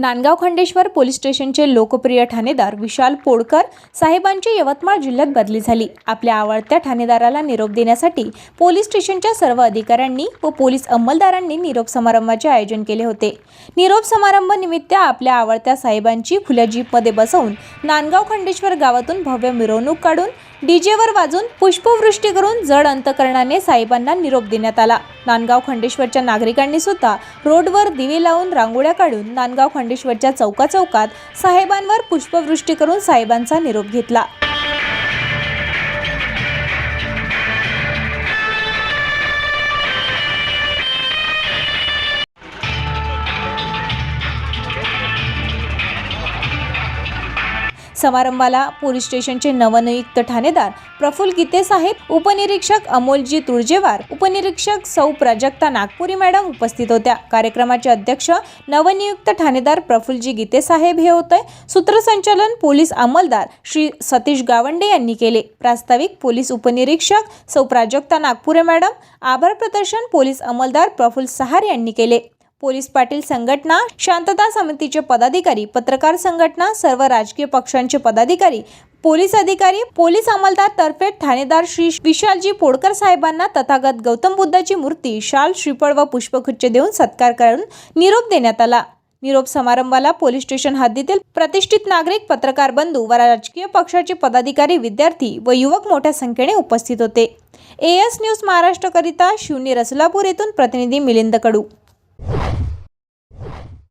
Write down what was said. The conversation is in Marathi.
नांदगाव खंडेश्वर पोलीस स्टेशनचे लोकप्रिय ठाणेदार विशाल पोडकर साहेबांची यवतमाळ जिल्ह्यात बदली झाली. आपल्या आवडत्या ठाणेदाराला निरोप देण्यासाठी पोलीस स्टेशनच्या सर्व अधिकाऱ्यांनी व पोलीस अंमलदारांनी निरोप समारंभाचे आयोजन केले होते. निरोप समारंभ निमित्त आपल्या आवडत्या साहेबांची खुल्या जीपमध्ये बसवून नांदगाव खंडेश्वर गावातून भव्य मिरवणूक काढून डीजेवर वाजून पुष्पवृष्टी करून जड अंतकरणाने साहेबांना निरोप देण्यात आला. नांदगाव खंडेश्वरच्या नागरिकांनी सुद्धा रोडवर दिवे लावून रांगोळ्या काढून नांदगाव खंडेश्वरच्या चौका चौकात साहेबांवर पुष्पवृष्टी करून साहेबांचा निरोप घेतला. समारंभाला पोलीस स्टेशनचे नवनियुक्त ठाणेदार प्रफुल गीते साहेब उपनिरीक्षक अमोलजी तुळजेवार उपनिरीक्षक सौ प्राजक्ता नागपुरी मॅडम उपस्थित होत्या. कार्यक्रमाचे अध्यक्ष नवनियुक्त ठाणेदार प्रफुलजी गीते साहेब हे होते. सूत्रसंचालन पोलीस अंमलदार श्री सतीश गावंडे यांनी केले. प्रास्ताविक पोलीस उपनिरीक्षक सौ प्राजक्ता नागपुरे मॅडम आभार प्रदर्शन पोलीस अंमलदार प्रफुल सहार यांनी केले. पोलीस पाटील संघटना शांतता समितीचे पदाधिकारी पत्रकार संघटना सर्व राजकीय पक्षांचे पदाधिकारी पोलीस अधिकारी पोलीस अंमलदार तर्फे ठाणेदार श्री विशालजी पोडकर साहेबांना तथागत गौतम बुद्धाची मूर्ती शाल श्रीफळ व पुष्पगुच्छ देऊन सत्कार करून निरोप देण्यात आला. निरोप समारंभाला पोलीस स्टेशन हद्दीतील प्रतिष्ठित नागरिक पत्रकार बंधू व राजकीय पक्षाचे पदाधिकारी विद्यार्थी व युवक मोठ्या संख्येने उपस्थित होते. ए एस न्यूज महाराष्ट्रकरिता शिवनी रसलापूर येथून प्रतिनिधी मिलिंद कडू.